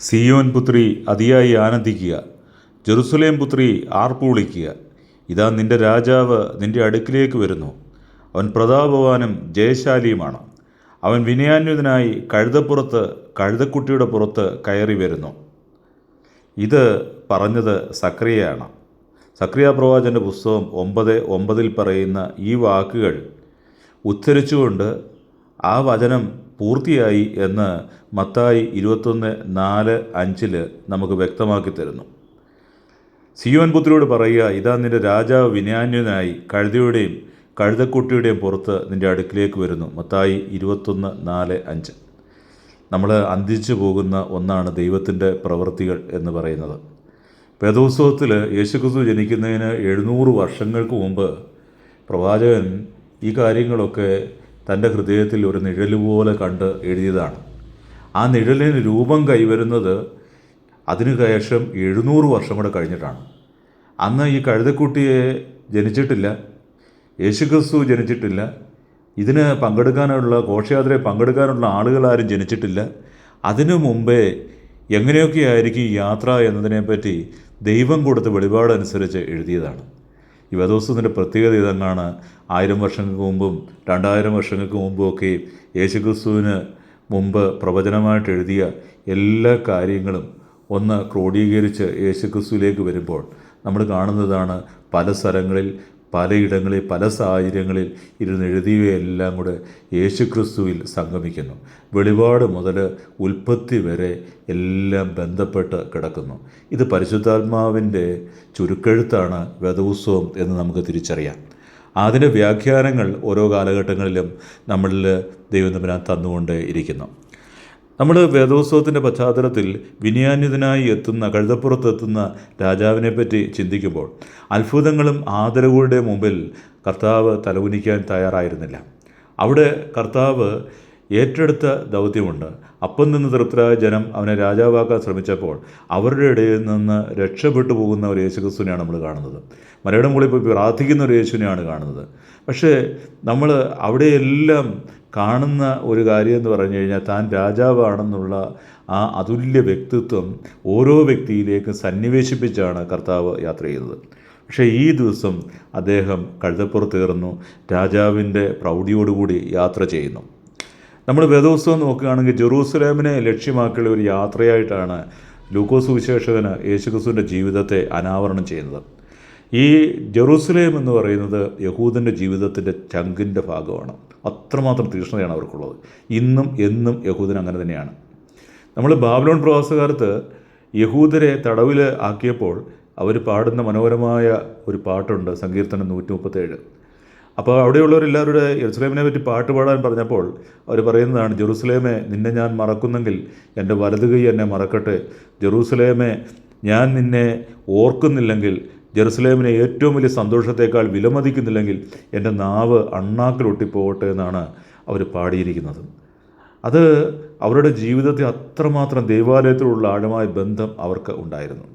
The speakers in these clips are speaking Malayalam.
സിയോൻ പുത്രി അതിയായി ആനന്ദിക്കുക. ജെറുസലേം പുത്രി ആർപ്പുവിളിക്കുക ഇതാ നിന്റെ രാജാവ് നിന്റെ അടുക്കിലേക്ക് വരുന്നു. അവൻ പ്രതാപവാനും ജയശാലിയുമാണ്. അവൻ വിനയാന്വിതനായി കഴുതപ്പുറത്ത് കഴുതക്കുട്ടിയുടെ പുറത്ത് കയറി വരുന്നു. ഇത് പറഞ്ഞത് സക്രിയയാണ്. സക്രിയ പ്രവാചന്റെ പുസ്തകം ഒമ്പത് ഒമ്പതിൽ പറയുന്ന ഈ വാക്കുകൾ ഉദ്ധരിച്ചുകൊണ്ട് ആ വചനം പൂർത്തിയായി എന്ന് മത്തായി ഇരുപത്തൊന്ന് നാല് അഞ്ചിൽ നമുക്ക് വ്യക്തമാക്കി തരുന്നു. സിയോൻ പുത്രിയോട് പറയുക ഇതാ നിന്റെ രാജാവ് വിനാന്യനായി കഴുതയുടെയും കഴുതക്കുട്ടിയുടെയും പുറത്ത് നിന്റെ അടുക്കിലേക്ക് വരുന്നു. മത്തായി ഇരുപത്തൊന്ന് നാല് അഞ്ച്. നമ്മൾ അന്തിച്ചു പോകുന്ന ഒന്നാണ് ദൈവത്തിന്റെ പ്രവൃത്തികൾ എന്ന് പറയുന്നത്. വേദോത്സവത്തിൽ യേശുക്രിസ്തു ജനിക്കുന്നതിന് എഴുന്നൂറ് വർഷങ്ങൾക്ക് മുമ്പ് പ്രവാചകൻ ഈ കാര്യങ്ങളൊക്കെ തന്റെ ഹൃദയത്തിൽ ഒരു നിഴൽ പോലെ കണ്ട് എഴുതിയതാണ്. ആ നിഴലിന് രൂപം കൈവരുന്നത് അതിനു ശേഷം എഴുന്നൂറ് വർഷം കൂടെ കഴിഞ്ഞിട്ടാണ്. അന്ന് ഈ കഴുതക്കുട്ടിയെ ജനിച്ചിട്ടില്ല യേശുക്രിസ്തു ജനിച്ചിട്ടില്ല ഇതിന് പങ്കെടുക്കാനുള്ള ഘോഷയാത്രയെ പങ്കെടുക്കാനുള്ള ആളുകളാരും ജനിച്ചിട്ടില്ല. അതിനു മുമ്പേ എങ്ങനെയൊക്കെ ആയിരിക്കും ഈ യാത്ര എന്നതിനെപ്പറ്റി ദൈവം കൊടുത്ത വെളിപാടനുസരിച്ച് എഴുതിയതാണ്. ഈ വേദോസ്തത്തിന്റെ പ്രത്യേകത ഇതങ്ങാണ് ആയിരം വർഷങ്ങൾക്ക് മുമ്പും രണ്ടായിരം വർഷങ്ങൾക്ക് മുമ്പും ഒക്കെ യേശുക്രിസ്തുവിന് മുമ്പ് പ്രവചനമായിട്ട് എഴുതിയ എല്ലാ കാര്യങ്ങളും ഒന്ന് ക്രോഡീകരിച്ച് യേശുക്രിസ്തുവിലേക്ക് വരുമ്പോൾ നമ്മൾ കാണുന്നതാണ് പല സ്ഥലങ്ങളിൽ പലയിടങ്ങളിൽ പല സാഹചര്യങ്ങളിൽ ഇരുന്ന് എഴുതിയവയെല്ലാം കൂടെ യേശുക്രിസ്തുവിൽ സംഗമിക്കുന്നു. വെളിപാട് മുതൽ ഉൽപ്പത്തി വരെ എല്ലാം ബന്ധപ്പെട്ട് കിടക്കുന്നു. ഇത് പരിശുദ്ധാത്മാവിന്റെ ചുരുക്കെഴുത്താണ് വേദോത്സവം എന്ന് നമുക്ക് തിരിച്ചറിയാം. അതിന്റെ വ്യാഖ്യാനങ്ങൾ ഓരോ കാലഘട്ടങ്ങളിലും നമ്മളിൽ ദൈവം തമ്പുരാൻ തന്നുകൊണ്ട് ഇരിക്കുന്നു. നമ്മൾ വേദോത്സവത്തിന്റെ പശ്ചാത്തലത്തിൽ വിനയാന്യതനായി എത്തുന്ന കഴുതപ്പുറത്തെത്തുന്ന രാജാവിനെ പറ്റി ചിന്തിക്കുമ്പോൾ അത്ഭുതങ്ങളും ആദരവുകളുടെ മുമ്പിൽ കർത്താവ് തലകുനിക്കാൻ തയ്യാറായിരുന്നില്ല. അവിടെ കർത്താവ് ഏറ്റെടുത്ത ദൗത്യമുണ്ട്. അപ്പം നിന്ന് തൃപ്തരായ ജനം അവനെ രാജാവാക്കാൻ ശ്രമിച്ചപ്പോൾ അവരുടെ ഇടയിൽ നിന്ന് രക്ഷപ്പെട്ടു പോകുന്ന ഒരു യേശുക്രിസ്തുവിനെയാണ് നമ്മൾ കാണുന്നത്. മലയുടെ മുകളിൽ പോയി പ്രാർത്ഥിക്കുന്ന ഒരു യേശുവിനെയാണ് കാണുന്നത്. പക്ഷേ നമ്മൾ അവിടെയെല്ലാം കാണുന്ന ഒരു കാര്യം എന്ന് പറഞ്ഞു കഴിഞ്ഞാൽ താൻ രാജാവാണെന്നുള്ള ആ അതുല്യ വ്യക്തിത്വം ഓരോ വ്യക്തിയിലേക്കും സന്നിവേശിപ്പിച്ചാണ് കർത്താവ് യാത്ര ചെയ്തത് പക്ഷേ ഈ ദിവസം അദ്ദേഹം കഴുതപ്പുറത്തേറുന്നു രാജാവിന്റെ പ്രൗഢിയോടുകൂടി യാത്ര ചെയ്യുന്നു. നമ്മൾ വേദോത്സവം നോക്കുകയാണെങ്കിൽ ജെറൂസലേമിനെ ലക്ഷ്യമാക്കിയുള്ള ഒരു യാത്രയായിട്ടാണ് ലൂക്കോസ് വിശേഷകന് യേശുക്രിസ്തുവിന്റെ ജീവിതത്തെ അനാവരണം ചെയ്യുന്നത്. ഈ ജെറൂസലേം എന്ന് പറയുന്നത് യഹൂദന്റെ ജീവിതത്തിന്റെ ചങ്കിന്റെ ഭാഗമാണ്. അത്രമാത്രം തീക്ഷ്ണതയാണ് അവർക്കുള്ളത്. ഇന്നും എന്നും യഹൂദൻ അങ്ങനെ തന്നെയാണ്. നമ്മൾ ബാബ്ലോൺ പ്രവാസകാലത്ത് യഹൂദരെ തടവിൽ ആക്കിയപ്പോൾ അവർ പാടുന്ന മനോഹരമായ ഒരു പാട്ടുണ്ട് സങ്കീർത്തനം നൂറ്റി മുപ്പത്തേഴ് അപ്പോൾ അവിടെയുള്ളവരെല്ലാവരുടെ ജെറുസലേമിനെ പറ്റി പാട്ട് പാടാൻ പറഞ്ഞപ്പോൾ അവർ പറയുന്നതാണ് ജെറൂസലേമെ നിന്നെ ഞാൻ മറക്കുന്നെങ്കിൽ എന്റെ വലതുകൈ എന്നെ മറക്കട്ടെ. ജെറൂസലേമെ ഞാൻ നിന്നെ ഓർക്കുന്നില്ലെങ്കിൽ ജെറുസലേമിനെ ഏറ്റവും വലിയ സന്തോഷത്തേക്കാൾ വിലമതിക്കുന്നില്ലെങ്കിൽ എന്റെ നാവ് അണ്ണാക്കിലൊട്ടിപ്പോകട്ടെ എന്നാണ് അവർ പാടിയിരിക്കുന്നത്. അത് അവരുടെ ജീവിതത്തെ അത്രമാത്രം ദൈവാലയത്തിലുള്ള ആഴമായ ബന്ധം അവർക്ക് ഉണ്ടായിരുന്നു.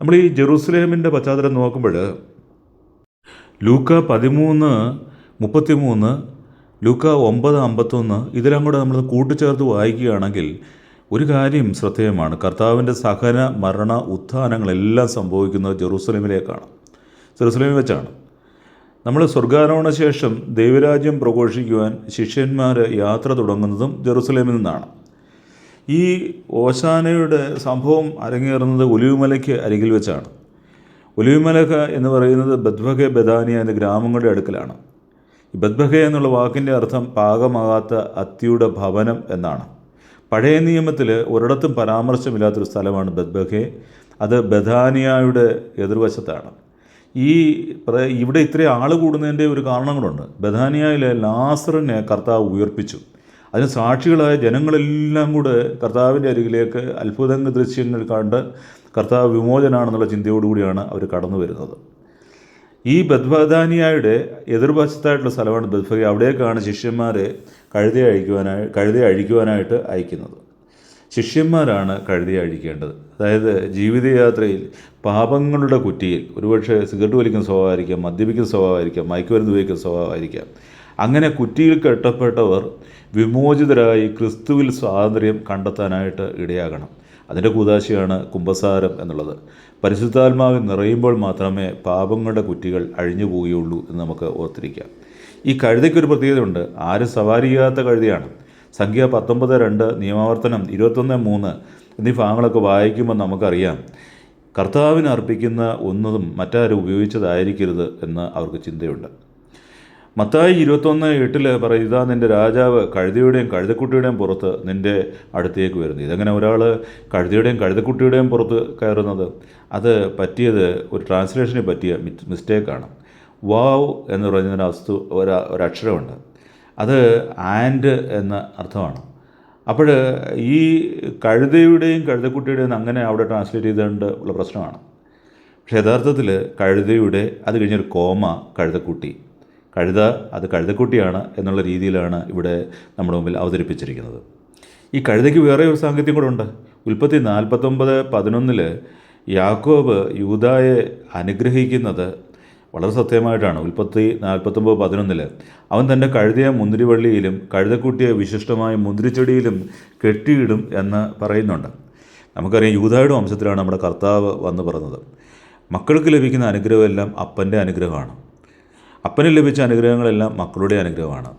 നമ്മൾ ഈ ജെറൂസലേമിന്റെ പശ്ചാത്തലം നോക്കുമ്പോൾ ലൂക്ക പതിമൂന്ന് മുപ്പത്തിമൂന്ന് ലൂക്ക ഒമ്പത് അമ്പത്തൊന്ന് ഇതെല്ലാം കൂടെ നമ്മൾ കൂട്ടിച്ചേർത്ത് വായിക്കുകയാണെങ്കിൽ ഒരു കാര്യം ശ്രദ്ധേയമാണ്. കർത്താവിന്റെ സഹന മരണ ഉത്ഥാനങ്ങളെല്ലാം സംഭവിക്കുന്നത് ജെറൂസലേമിലേക്കാണ്. ജെറൂസലേമിൽ വെച്ചാണ്. നമ്മൾ സ്വർഗാരോഹണ ശേഷം ദൈവരാജ്യം പ്രഘോഷിക്കുവാൻ ശിഷ്യന്മാർ യാത്ര തുടങ്ങുന്നതും ജെറൂസലേമിൽ നിന്നാണ്. ഈ ഓശാനയുടെ സംഭവം അരങ്ങേറുന്നത് ഒലിവുമലയ്ക്ക് അരികിൽ വെച്ചാണ്. ഒലിവുമലക എന്ന് പറയുന്നത് ബദ്വഹെ ബദാനിയ എന്ന ഗ്രാമങ്ങളുടെ അടുക്കലാണ്. ഈ എന്നുള്ള വാക്കിന്റെ അർത്ഥം പാകമാകാത്ത അത്തിയുടെ ഭവനം എന്നാണ്. പഴയ നിയമത്തിൽ ഒരിടത്തും പരാമർശമില്ലാത്തൊരു സ്ഥലമാണ് ബദ്ബഹെ അത് ബദാനിയായുടെ എതിർവശത്താണ്. ഈ ഇവിടെ ഇത്രയും ആൾ കൂടുന്നതിന്റെ ഒരു കാരണം ബദാനിയായിലെ ബദാനിയയിലെ ലാസറിനെ കർത്താവ് ഉയർപ്പിച്ചു. അതിന് സാക്ഷികളായ ജനങ്ങളെല്ലാം കൂടെ കർത്താവിന്റെ അരികിലേക്ക് അത്ഭുതങ്ങൾ ദൃശ്യങ്ങൾ കണ്ട് കർത്താവ് വിമോചനാണെന്നുള്ള ചിന്തയോടുകൂടിയാണ് അവർ കടന്നു വരുന്നത് ഈ ബദ്ബദാനിയായുടെ എതിർവശത്തായിട്ടുള്ള സ്ഥലമാണ് ബദ്ഫഗ. അവിടേക്കാണ് ശിഷ്യന്മാരെ കഴുതി അഴിക്കുവാനായി കഴുതി അഴിക്കുവാനായിട്ട് അയക്കുന്നത്. ശിഷ്യന്മാരാണ് കഴുതി അഴിക്കേണ്ടത്. അതായത് ജീവിതയാത്രയിൽ പാപങ്ങളുടെ കുറ്റിയിൽ ഒരുപക്ഷെ സിഗരറ്റ് വലിക്കുന്ന സ്വഭാവമായിരിക്കാം മദ്യപിക്കുന്ന സ്വഭാവമായിരിക്കാം മയക്കുമരുന്ന് ഉപയോഗിക്കുന്ന സ്വഭാവമായിരിക്കാം. അങ്ങനെ കുറ്റിയിൽ കെട്ടപ്പെട്ടവർ വിമോചിതരായി ക്രിസ്തുവിൽ സ്വാതന്ത്ര്യം കണ്ടെത്താനായിട്ട് ഇടയാകണം. അതിന്റെ കൂതാശയാണ് കുംഭസാരം എന്നുള്ളത്. പരിശുദ്ധാത്മാവിൽ നിറയുമ്പോൾ മാത്രമേ പാപങ്ങളുടെ കുറ്റികൾ അഴിഞ്ഞു പോവുകയുള്ളൂ എന്ന് നമുക്ക് ഓർത്തിരിക്കാം. ഈ കഴുതയ്ക്കൊരു പ്രത്യേകതയുണ്ട്. ആരും സവാരി ചെയ്യാത്ത കഴുതയാണ്. സംഖ്യ പത്തൊമ്പത് രണ്ട് നിയമാവർത്തനം ഇരുപത്തൊന്ന് മൂന്ന് എന്നീ ഭാഗങ്ങളൊക്കെ വായിക്കുമ്പോൾ നമുക്കറിയാം. കർത്താവിന് അർപ്പിക്കുന്ന ഒന്നതും മറ്റാരും ഉപയോഗിച്ചതായിരിക്കരുത് എന്ന് അവർക്ക് ചിന്തയുണ്ട്. മത്തായി ഇരുപത്തൊന്ന് എട്ടിൽ പറയും ഇതാ നിന്റെ രാജാവ് കഴുതിയുടെയും കഴുതക്കുട്ടിയുടെയും പുറത്ത് നിന്റെ അടുത്തേക്ക് വരുന്നു. ഇതെങ്ങനെ ഒരാൾ കഴുതിയുടെയും കഴുതക്കുട്ടിയുടെയും പുറത്ത് കയറുന്നത്? അത് പറ്റിയത് ഒരു ട്രാൻസ്ലേഷന് പറ്റിയ മിസ്റ്റേക്കാണ് വാവ് എന്ന് പറയുന്നതിന് വസ്തു ഒരു ഒരക്ഷരമുണ്ട് അത് ആൻഡ് എന്ന അർത്ഥമാണ്. അപ്പോൾ ഈ കഴുതയുടെയും കഴുതക്കുട്ടിയുടെയും അങ്ങനെ അവിടെ ട്രാൻസ്ലേറ്റ് ചെയ്തുകൊണ്ട് ഉള്ള പ്രശ്നമാണ്. പക്ഷേ യഥാർത്ഥത്തിൽ കഴുതയുടെ അത് കഴിഞ്ഞൊരു കോമ കഴുതക്കുട്ടി. കഴുത അത് കഴുതക്കുട്ടിയാണ് എന്നുള്ള രീതിയിലാണ് ഇവിടെ നമ്മുടെ മുമ്പിൽ അവതരിപ്പിച്ചിരിക്കുന്നത്. ഈ കഴുതയ്ക്ക് വേറെ ഒരു സാങ്കത്യം കൂടെ ഉണ്ട്. ഉൽപ്പത്തി നാൽപ്പത്തൊമ്പത് പതിനൊന്നിൽ യാക്കോബ് യൂതായെ അനുഗ്രഹിക്കുന്നത് വളരെ സത്യമായിട്ടാണ്. ഉൽപ്പത്തി നാൽപ്പത്തൊമ്പത് പതിനൊന്നിൽ അവൻ തന്റെ കഴുതിയ മുന്തിരിവള്ളിയിലും കഴുതക്കുട്ടിയെ വിശിഷ്ടമായ മുന്തിരിച്ചെടിയിലും കെട്ടിയിടും എന്ന് പറയുന്നുണ്ട്. നമുക്കറിയാം യൂതായുടെ വംശത്തിലാണ് നമ്മുടെ കർത്താവ് വന്ന് പറഞ്ഞത്. മക്കൾക്ക് ലഭിക്കുന്ന അനുഗ്രഹമെല്ലാം അപ്പന്റെ അനുഗ്രഹമാണ്. അപ്പന് ലഭിച്ച അനുഗ്രഹങ്ങളെല്ലാം മക്കളുടെ അനുഗ്രഹമാണ്.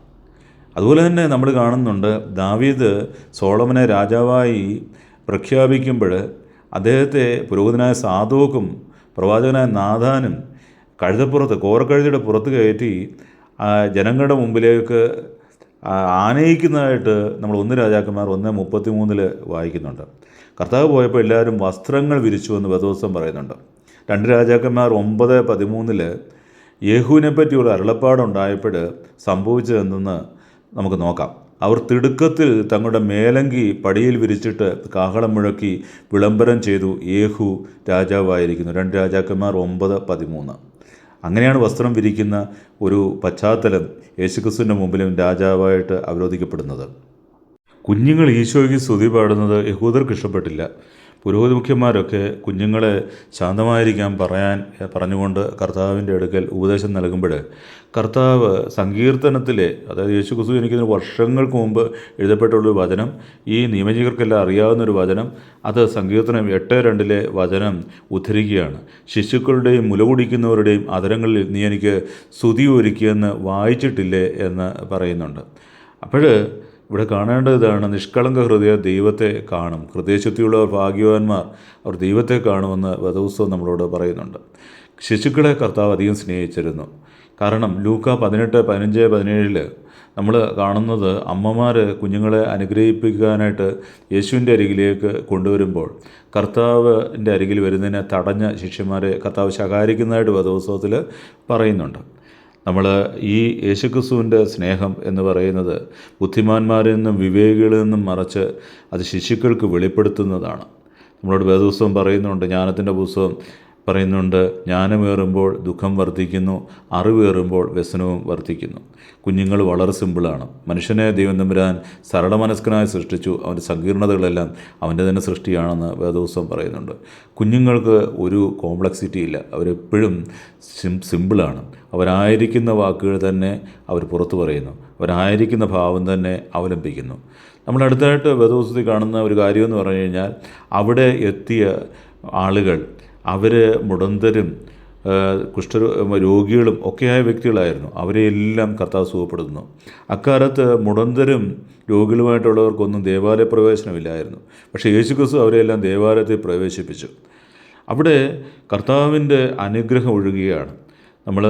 അതുപോലെ തന്നെ നമ്മൾ കാണുന്നുണ്ട് ദാവീദ് സോളമനെ രാജാവായി പ്രഖ്യാപിക്കുമ്പോൾ അദ്ദേഹത്തെ പുരോഹിതനായ സാധുവക്കും പ്രവാചകനായ നാഥാനും കഴുതപ്പുറത്ത് കോറക്കഴുതിയുടെ പുറത്ത് കയറ്റി ജനങ്ങളുടെ മുമ്പിലേക്ക് ആനയിക്കുന്നതായിട്ട് നമ്മൾ ഒന്ന് രാജാക്കന്മാർ ഒന്ന് മുപ്പത്തി മൂന്നിൽ വായിക്കുന്നുണ്ട്. കർത്താവ് പോയപ്പോൾ എല്ലാവരും വസ്ത്രങ്ങൾ വിരിച്ചു എന്ന് വേദോത്സവം പറയുന്നുണ്ട്. രണ്ട് രാജാക്കന്മാർ ഒമ്പത് പതിമൂന്നിൽ യേഹുവിനെ പറ്റിയുള്ള അരുളപ്പാടുണ്ടായപ്പോൾ സംഭവിച്ചതെന്ന് നമുക്ക് നോക്കാം. അവർ തിടുക്കത്തിൽ തങ്ങളുടെ മേലങ്കി പടിയിൽ വിരിച്ചിട്ട് കാഹളം മുഴക്കി വിളംബരം ചെയ്തു യേഹു രാജാവായിരിക്കുന്നു. രണ്ട് രാജാക്കന്മാർ ഒമ്പത് പതിമൂന്ന്. അങ്ങനെയാണ് വസ്ത്രം വിരിക്കുന്ന ഒരു പശ്ചാത്തലം യേശുക്രിസ്തുവിന്റെ മുമ്പിലും രാജാവായിട്ട് അവരോധിക്കപ്പെടുന്നത്. കുഞ്ഞുങ്ങൾ ഈശോയ്ക്ക് സ്തുതി പാടുന്നത് യഹൂദർക്ക് ഇഷ്ടപ്പെട്ടില്ല. പുരോഹിത മുഖ്യന്മാരൊക്കെ കുഞ്ഞുങ്ങളെ ശാന്തമായിരിക്കാൻ പറയാൻ പറഞ്ഞുകൊണ്ട് കർത്താവിന്റെ അടുക്കൽ ഉപദേശം നൽകുമ്പോൾ കർത്താവ് സങ്കീർത്തനത്തിലെ അതായത് യേശു ക്രിസ്തു എനിക്കിതിന് വർഷങ്ങൾക്ക് മുമ്പ് എഴുതപ്പെട്ടുള്ളൊരു വചനം ഈ നിയമജികർക്കെല്ലാം അറിയാവുന്നൊരു വചനം അത് സങ്കീർത്തനം എട്ട് രണ്ടിലെ വചനം ഉദ്ധരിക്കുകയാണ്. ശിശുക്കളുടെയും മുലകുടിക്കുന്നവരുടെയും അതരങ്ങളിൽ നീ എനിക്ക് സ്തുതി ഒരുക്കിയെന്ന് വായിച്ചിട്ടില്ലേ എന്ന് പറയുന്നുണ്ട്. അപ്പോൾ ഇവിടെ കാണേണ്ടതാണ് നിഷ്കളങ്ക ഹൃദയ ദൈവത്തെ കാണും. ഹൃദയശുദ്ധിയുള്ളവർ ഭാഗ്യവാന്മാർ അവർ ദൈവത്തെ കാണുമെന്ന് വധോത്സവം നമ്മളോട് പറയുന്നുണ്ട്. ശിശുക്കളെ കർത്താവ് അധികം സ്നേഹിച്ചിരുന്നു. കാരണം ലൂക്ക പതിനെട്ട് പതിനഞ്ച് പതിനേഴിൽ നമ്മൾ കാണുന്നത് അമ്മമാർ കുഞ്ഞുങ്ങളെ അനുഗ്രഹിപ്പിക്കാനായിട്ട് യേശുവിന്റെ അരികിലേക്ക് കൊണ്ടുവരുമ്പോൾ കർത്താവിന്റെ അരികിൽ വരുന്നതിനെ തടഞ്ഞ ശിഷ്യന്മാരെ കർത്താവ് ശകാരിക്കുന്നതായിട്ട് വധോത്സവത്തിൽ പറയുന്നുണ്ട്. നമ്മൾ ഈ യേശുക്രിസ്തുവിന്റെ സ്നേഹം എന്ന് പറയുന്നത് ബുദ്ധിമാന്മാരിൽ നിന്നും വിവേകികളിൽ നിന്നും മറച്ച് അത് ശിശുക്കൾക്ക് വെളിപ്പെടുത്തുന്നതാണ്. നമ്മളോട് വേദപുസ്തകം പറയുന്നുണ്ട് ജ്ഞാനത്തിന്റെ പുസ്തകം പറയുന്നുണ്ട് ജ്ഞാനമേറുമ്പോൾ ദുഃഖം വർദ്ധിക്കുന്നു അറിവേറുമ്പോൾ വ്യസനവും വർദ്ധിക്കുന്നു. കുഞ്ഞുങ്ങൾ വളരെ സിമ്പിളാണ്. മനുഷ്യനെ ദൈവം തമ്പുരാൻ സരള സരളമനസ്കനായി സൃഷ്ടിച്ചു. അവന്റെ സങ്കീർണതകളെല്ലാം അവന്റെ തന്നെ സൃഷ്ടിയാണെന്ന് വേദോത്സവം പറയുന്നുണ്ട്. കുഞ്ഞുങ്ങൾക്ക് ഒരു കോംപ്ലക്സിറ്റി ഇല്ല. അവരെപ്പോഴും സിം സിമ്പിളാണ്. അവരായിരിക്കുന്ന വാക്കുകൾ തന്നെ അവർ പുറത്തു പറയുന്നു. അവരായിരിക്കുന്ന ഭാവം തന്നെ അവലംബിക്കുന്നു. നമ്മൾ അടുത്തായിട്ട് വേദോത്സവത്തിൽ കാണുന്ന ഒരു കാര്യമെന്ന് പറഞ്ഞു കഴിഞ്ഞാൽ അവിടെ എത്തിയ ആളുകൾ അവർ മുടന്തരും കുഷ്ഠ രോഗികളും ഒക്കെയായ വ്യക്തികളായിരുന്നു. അവരെയെല്ലാം കർത്താവ് സുഖപ്പെടുത്തുന്നു. അക്കാലത്ത് മുടന്തരും രോഗികളുമായിട്ടുള്ളവർക്കൊന്നും ദേവാലയ പ്രവേശനമില്ലായിരുന്നു. പക്ഷേ യേശു ക്രിസ്തു അവരെയെല്ലാം ദേവാലയത്തിൽ പ്രവേശിപ്പിച്ചു. അവിടെ കർത്താവിന്റെ അനുഗ്രഹം ഒഴുകുകയാണ്. നമ്മൾ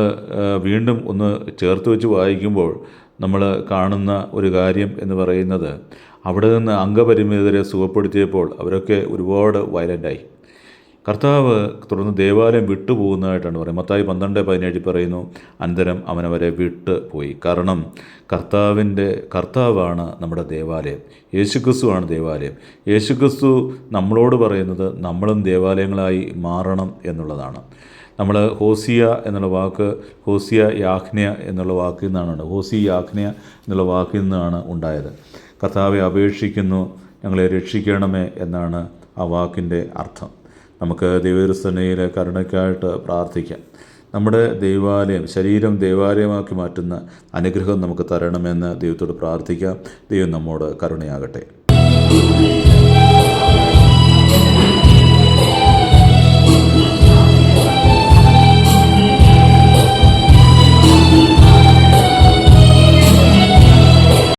വീണ്ടും ഒന്ന് ചേർത്ത് വെച്ച് വായിക്കുമ്പോൾ നമ്മൾ കാണുന്ന ഒരു കാര്യം എന്ന് പറയുന്നത് അവിടെ നിന്ന് അംഗപരിമിതരെ സുഖപ്പെടുത്തിയപ്പോൾ അവരൊക്കെ ഒരുപാട് വയലന്റായി. കർത്താവ് തുടർന്ന് ദേവാലയം വിട്ടുപോകുന്നതായിട്ടാണ് പറയുന്നത്. മത്തായി പന്ത്രണ്ട് പതിനേഴിൽ പറയുന്നു അനന്തരം അവനവരെ വിട്ട് പോയി കാരണം കർത്താവിന്റെ കർത്താവാണ് നമ്മുടെ ദേവാലയം. യേശുക്രിസ്തുവാണ് ദേവാലയം. യേശുക്രിസ്തു നമ്മളോട് പറയുന്നത് നമ്മളും ദേവാലയങ്ങളായി മാറണം എന്നുള്ളതാണ്. നമ്മൾ ഹോസിയ എന്നുള്ള വാക്ക് ഹോസിയ യാഹ്നയ എന്നുള്ള വാക്കിൽ നിന്നാണ് ഹോസി യാഹ്നയ എന്നുള്ള വാക്കിൽ നിന്നാണ് ഉണ്ടായത്. കർത്താവെ അപേക്ഷിക്കുന്നു ഞങ്ങളെ രക്ഷിക്കണമേ എന്നാണ് ആ വാക്കിന്റെ അർത്ഥം. നമുക്ക് ദൈവസ്ഥനയിൽ കരുണയ്ക്കായിട്ട് പ്രാർത്ഥിക്കാം. നമ്മുടെ ദൈവാലയം ശരീരം ദൈവാലയമാക്കി മാറ്റുന്ന അനുഗ്രഹം നമുക്ക് തരണമെന്ന് ദൈവത്തോട് പ്രാർത്ഥിക്കാം. ദൈവം നമ്മോട് കരുണയാകട്ടെ.